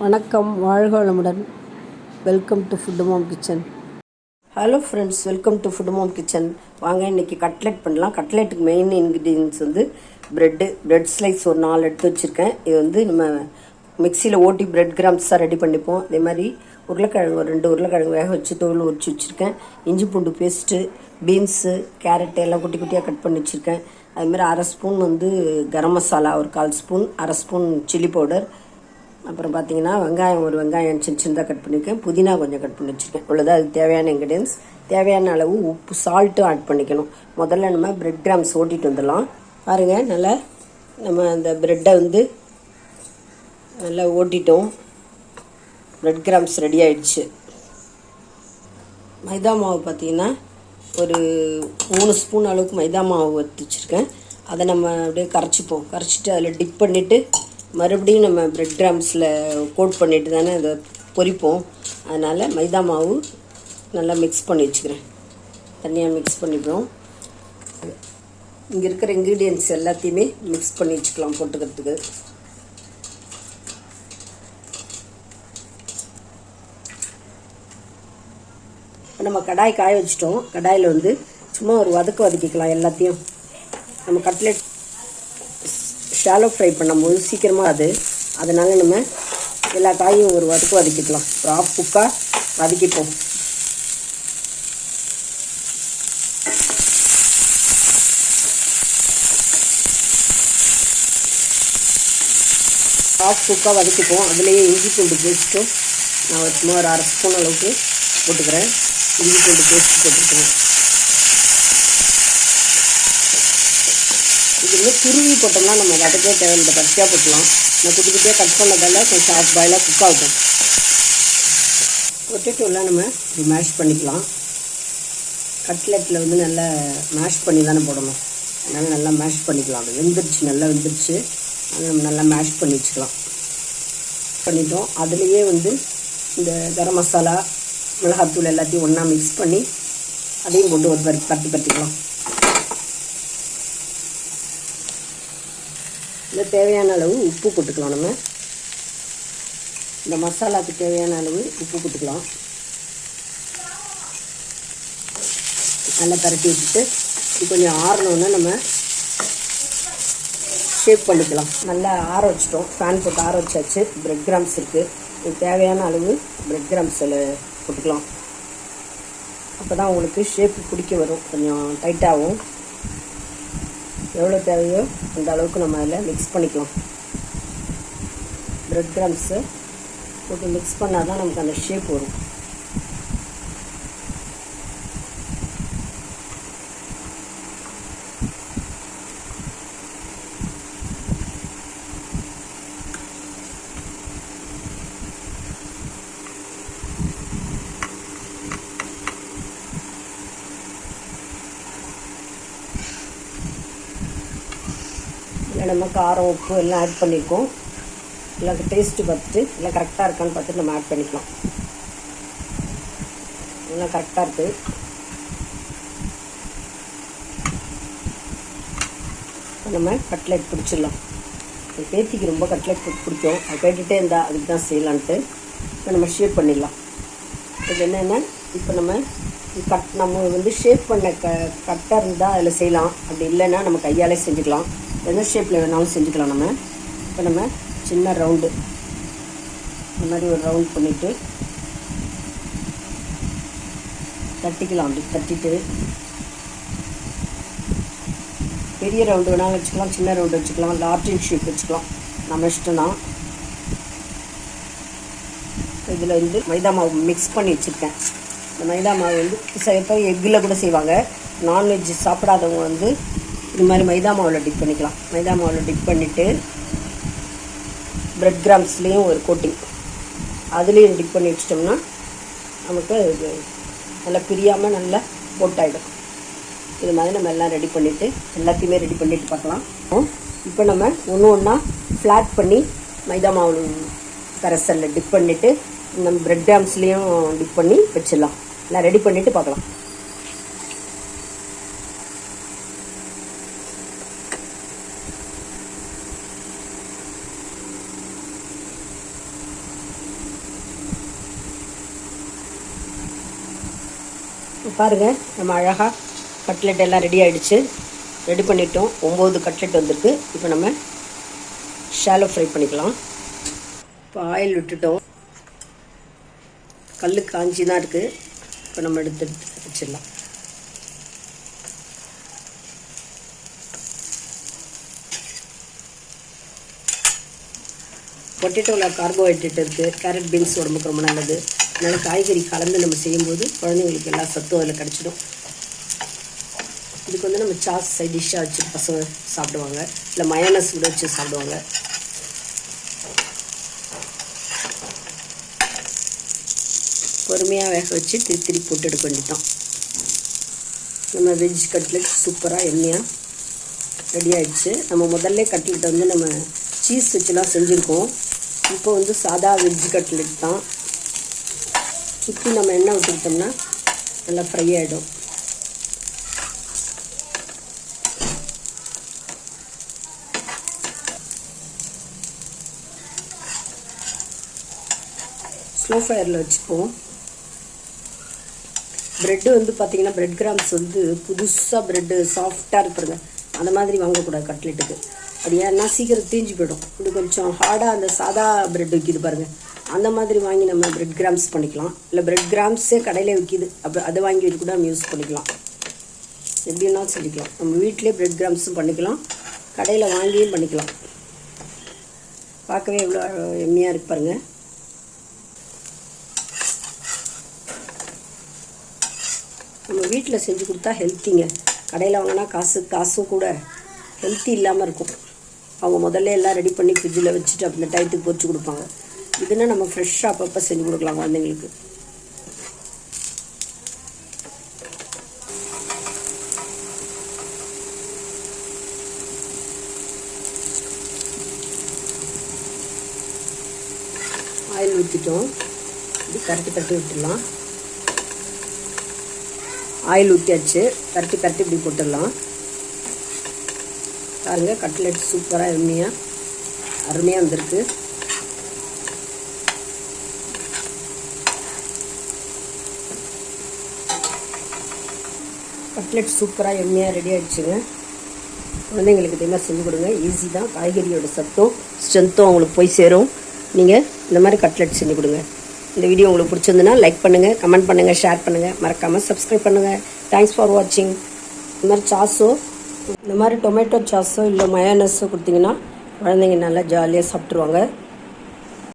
வணக்கம் வாழ்க வளமுடன் welcome to food mom kitchen hello friends welcome to food mom kitchen வாங்க இன்னைக்கு கட்லெட் பண்ணலாம். கட்லெட்டுக்கு மெயின் இன்க்ரீடியன்ஸ் வந்து ப்ரெட்டு ப்ரெட் ஸ்லைஸ் ஒரு நாலு எடுத்து வச்சுருக்கேன். இது வந்து நம்ம மிக்சியில் ஓட்டி ப்ரெட் கிராம்ஸாக ரெடி பண்ணிப்போம். அதே மாதிரி உருளைக்கிழங்கு ஒரு ரெண்டு உருளைக்கிழங்கு வேக வச்சு தோல் உரிச்சு வச்சுருக்கேன். இஞ்சி பூண்டு பேஸ்ட்டு பீன்ஸு கேரட்டு எல்லாம் குட்டி குட்டியாக கட் பண்ணி வச்சுருக்கேன். அதுமாதிரி அரை ஸ்பூன் வந்து கரம் மசாலா ஒரு கால் ஸ்பூன் அரை ஸ்பூன் சில்லி பவுடர் அப்புறம் பார்த்தீங்கன்னா வெங்காயம் ஒரு வெங்காயம் சின்ன சின்னதாக கட் பண்ணியிருக்கேன் புதினா கொஞ்சம் கட் பண்ணி வச்சுருக்கேன். இவ்வளோதான் அதுக்கு தேவையான இன்க்ரீடியன்ஸ் தேவையான அளவு உப்பு சால்ட்டும் ஆட் பண்ணிக்கணும். முதல்ல நம்ம பிரெட் கிராம்ஸ் ஓட்டிட்டு வந்துடலாம். பாருங்கள் நல்லா நம்ம அந்த ப்ரெட்டை வந்து நல்லா ஓட்டிட்டோம். பிரெட் கிராம்ஸ் ரெடி ஆயிடுச்சு. மைதா மாவு பார்த்தீங்கன்னா ஒரு மூணு ஸ்பூன் அளவுக்கு மைதா மாவு வச்சுருக்கேன். அதை நம்ம அப்படியே கரைச்சிப்போம். கரைச்சிட்டு அதில் டிப் பண்ணிவிட்டு மறுபடியும் நம்ம பிரெட் கிராம்ஸில் கோட் பண்ணிட்டு தானே அதை பொரிப்போம். அதனால் மைதா மாவு நல்லா மிக்ஸ் பண்ணி வச்சுக்கிறேன். தனியாக மிக்ஸ் பண்ணிக்கிறோம். இங்கே இருக்கிற இன்க்ரீடியன்ஸ் எல்லாத்தையுமே மிக்ஸ் பண்ணி வச்சுக்கலாம் போட்டுக்கிறதுக்கு. இப்போ நம்ம கடாய் காய வச்சிட்டோம். கடாயில் வந்து சும்மா ஒரு வதக்கு வதக்கிக்கலாம் எல்லாத்தையும். நம்ம கட்லெட் ஷாலோ ஃப்ரை பண்ணும்போது சீக்கிரமாக அது அதனால நம்ம எல்லா காயும் ஒரு வதக்கு வதக்கிக்கலாம். ஒரு ஆஃப் குக்காக வதக்கிப்போம். ஆஃப் குக்காக வதக்கிப்போம். அதுலேயே இஞ்சி பூண்டு பேஸ்ட்டும் நான் சும்மா ஒரு அரை ஸ்பூன் அளவுக்கு போட்டுக்கிறேன். இஞ்சி பூண்டு பேஸ்ட் போட்டுக்கிறேன். வச்சுருந்து துருவி போட்டோம்னா நம்ம வதக்கே தேவையில்லை. பச்சையாக போட்டலாம் நான் குட்டி குட்டியாக கட் பண்ணதால கொஞ்சம் ஹாஃப் பாயிலாக குக் ஆகும் பொட்டேட்டோலாம் நம்ம மேஷ் பண்ணிக்கலாம். கட்லெட்டில் வந்து நல்லா மேஷ் பண்ணி தானே போடணும். அதனால் நல்லா மேஷ் பண்ணிக்கலாம். அது வெந்துருச்சு நல்லா வெந்துருச்சு. அதை நம்ம நல்லா மேஷ் பண்ணி வச்சுக்கலாம். பண்ணிட்டோம். அதுலேயே வந்து இந்த கரம் மசாலா மிளகாத்தூள் எல்லாத்தையும் ஒன்றா மிக்ஸ் பண்ணி அதையும் போட்டு ஒரு பருத்தி பருத்தி பருத்திக்கலாம். தேவையான அளவு உப்பு போட்டுக்கலாம் நம்ம. இந்த மசாலாவுக்கு தேவையான அளவு உப்பு போட்டுக்கலாம். நல்லா பரட்டி வச்சுட்டு இது கொஞ்சம் ஆறணுன்னா நம்ம ஷேப் பண்ணிக்கலாம். நல்லா ஆற வச்சிட்டோம். ஃபேன் போட்டு ஆற வச்சாச்சு. பிரெட் கிராம்ஸ் இருக்குது இது தேவையான அளவு பிரெட் கிராம்ஸ் அதில் போட்டுக்கலாம். அப்போ தான் உங்களுக்கு ஷேப் பிடிக்க வரும். கொஞ்சம் டைட்டாகவும் எவ்வளோ தேவையோ அந்த அளவுக்கு நம்ம அதில் மிக்ஸ் பண்ணிக்கலாம். பிரெட் க்ரம்ஸு போட்டு மிக்ஸ் பண்ணால் தான் நமக்கு அந்த ஷேப் வரும். நம்ம காரம் உப்பு எல்லாம் ஆட் பண்ணியிருக்கோம் இல்லை டேஸ்ட்டு பார்த்துட்டு எல்லாம் கரெக்டாக இருக்கான்னு பார்த்துட்டு நம்ம ஆட் பண்ணிக்கலாம். எல்லாம் கரெக்டாக இருக்குது நம்ம கட்லெட் பிடிச்சிடலாம். என் பேத்திக்கு ரொம்ப கட்லெட் பிடிக்கும். அது கேட்டுகிட்டே இருந்தால் அதுக்கு தான் செய்யலான்ட்டு. இப்போ நம்ம ஷேப் பண்ணிடலாம். இது என்னென்னா இப்போ நம்ம கட் நம்ம வந்து ஷேப் பண்ண க கட்டாக இருந்தால் அதில் செய்யலாம். அப்படி இல்லைன்னா நம்ம கையாலே செஞ்சுக்கலாம். எந்த ஷேப்பில் வேணாலும் செஞ்சுக்கலாம் நம்ம. இப்போ நம்ம சின்ன ரவுண்டு இந்த மாதிரி ஒரு ரவுண்ட் பண்ணிவிட்டு தட்டிக்கலாம் அப்படி தட்டிட்டு. பெரிய ரவுண்டு வேணாலும் வச்சுக்கலாம் சின்ன ரவுண்டு வச்சுக்கலாம் லார்ஜிங் ஷேப் வச்சுக்கலாம். நம்ம இஷ்டம் தான் இதில் வந்து மைதா மாவு மிக்ஸ் பண்ணி வச்சுருக்கேன். இந்த மைதா மாவு வந்து சில பேர் எக்கில் கூட செய்வாங்க. நான்வெஜ் சாப்பிடாதவங்க வந்து இது மாதிரி மைதா மாவில் டிப் பண்ணிக்கலாம். மைதா மாவில் டிப் பண்ணிவிட்டு பிரெட் கிராம்ஸ்லேயும் ஒரு கோட்டிங் அதுலேயும் டிப் பண்ணி வச்சிட்டோம்னா நமக்கு இது நல்லா பிரியாமல் நல்லா போட்டாயிடும் இது மாதிரி நம்ம எல்லாம் ரெடி பண்ணிவிட்டு எல்லாத்தையுமே ரெடி பண்ணிவிட்டு பார்க்கலாம். இப்போ நம்ம ஒன்று ஒன்றா ஃப்ளாட் பண்ணி மைதா மாவு கரைசலில் டிப் பண்ணிவிட்டு நம்ம பிரெட் கிராம்ஸ்லேயும் டிப் பண்ணி வச்சிடலாம். எல்லாம் ரெடி பண்ணிவிட்டு பார்க்கலாம். பாருங்கள் நம்ம அழகாக கட்லெட் எல்லாம் ரெடி ஆகிடுச்சு ரெடி பண்ணிட்டோம். ஒம்பது கட்லெட் வந்திருக்கு. இப்போ நம்ம ஷாலோ ஃப்ரை பண்ணிக்கலாம். இப்போ ஆயில் விட்டுட்டோம். கல் காஞ்சி தான் இருக்குது இப்போ நம்ம எடுத்து எடுத்து வச்சிடலாம் பொட்டேட்டோவில் கார்போஹைட்ரேட் இருக்குது கேரட் பீன்ஸ் உடம்புக்கு ரொம்ப நல்லது. அதனால் காய்கறி கலந்து நம்ம செய்யும்போது குழந்தைங்களுக்கு எல்லா சத்தும் அதில் கிடச்சிடும். இதுக்கு வந்து நம்ம சாஸ் சைட் டிஷ்ஷாக வச்சு பசங்க சாப்பிடுவாங்க. இல்லை மயானஸ் கூட வச்சு சாப்பிடுவாங்க. பொறுமையாக வேக வச்சு திரி திரி போட்டு எடுக்க வேண்டியதான் நம்ம வெஜ் கட்லெட் சூப்பராக எண்ணெயாக ரெடி ஆகிடுச்சு நம்ம முதல்ல கட்லெட் வந்து நம்ம சீஸ் வச்சுலாம் செஞ்சுருக்கோம். இப்போ வந்து சாதா வெஜ் கட்லெட் தான். சுற்றி நம்ம எண்ணெய் விட்டுக்கிட்டோம்னா நல்லா ஃப்ரை ஆகிடும் ஸ்லோ ஃபயரில் வச்சுப்போம் ப்ரெட்டு வந்து பார்த்தீங்கன்னா ப்ரெட் கிராம்ஸ் வந்து புதுசாக ப்ரெட்டு சாஃப்டாக இருக்கிறது அந்த மாதிரி வாங்கக்கூடாது கட்லெட்டுக்கு அப்படியா? ஏன்னா சீக்கிரம் தீஞ்சு போயிடும். இது கொஞ்சம் ஹார்டாக அந்த சாதா பிரெட் விற்கிது பாருங்கள் அந்த மாதிரி வாங்கி நம்ம பிரெட் கிராம்ஸ் பண்ணிக்கலாம். இல்லை பிரெட் கிராம்ஸே கடையில் விற்கிது அப்போ அதை வாங்கி கூட நம்ம யூஸ் பண்ணிக்கலாம். எப்படின்னா சொல்லிக்கலாம். நம்ம வீட்டிலே பிரெட் கிராம்ஸும் பண்ணிக்கலாம். கடையில் வாங்கியும் பண்ணிக்கலாம். பார்க்கவே எவ்வளோ எம்மையாக இருக்கு பாருங்கள் நம்ம வீட்டில் செஞ்சு கொடுத்தா ஹெல்த்திங்க கடையில் வாங்கினா காசு காசும் கூட ஹெல்த்தி இல்லாமல் இருக்கும். அவங்க முதல்ல எல்லாம் ரெடி பண்ணி ஃப்ரிட்ஜில் வச்சுட்டு அந்த டயத்துக்கு பொறிச்சு கொடுப்பாங்க. இதுன்னா நம்ம ஃப்ரெஷ்ஷாக அப்பப்போ செஞ்சு கொடுக்கலாம் குழந்தைங்களுக்கு. ஆயில் ஊற்றிட்டோம் இது கரட்டி கரட்டி விட்டுடலாம். ஆயில் ஊற்றியாச்சு கரட்டி கரட்டி இப்படி போட்டுடலாம். பாருங்க கட்லெட் சூப்பராக எம்மியாக அருமையாக வந்திருக்கு. கட்லெட் சூப்பராக எம்மியாக ரெடி ஆகிடுச்சுங்க குழந்தைங்களுக்கு இதெல்லாம் செஞ்சு கொடுங்க. ஈஸி தான். காய்கறியோட சத்தும் ஸ்ட்ரென்த்தும் அவங்களுக்கு போய் சேரும். நீங்கள் இந்த மாதிரி கட்லெட் செஞ்சு கொடுங்க. இந்த வீடியோ உங்களுக்கு பிடிச்சிருந்துன்னா லைக் பண்ணுங்கள் கமெண்ட் பண்ணுங்கள் ஷேர் பண்ணுங்கள் மறக்காமல் சப்ஸ்கிரைப் பண்ணுங்கள் தேங்க்ஸ் ஃபார் வாட்சிங் இந்த மாதிரி சாஸோ இந்த மாதிரி டொமேட்டோ சாஸோ இல்லை மயானஸோ கொடுத்தீங்கன்னா குழந்தைங்க நல்லா ஜாலியாக சாப்பிட்ருவாங்க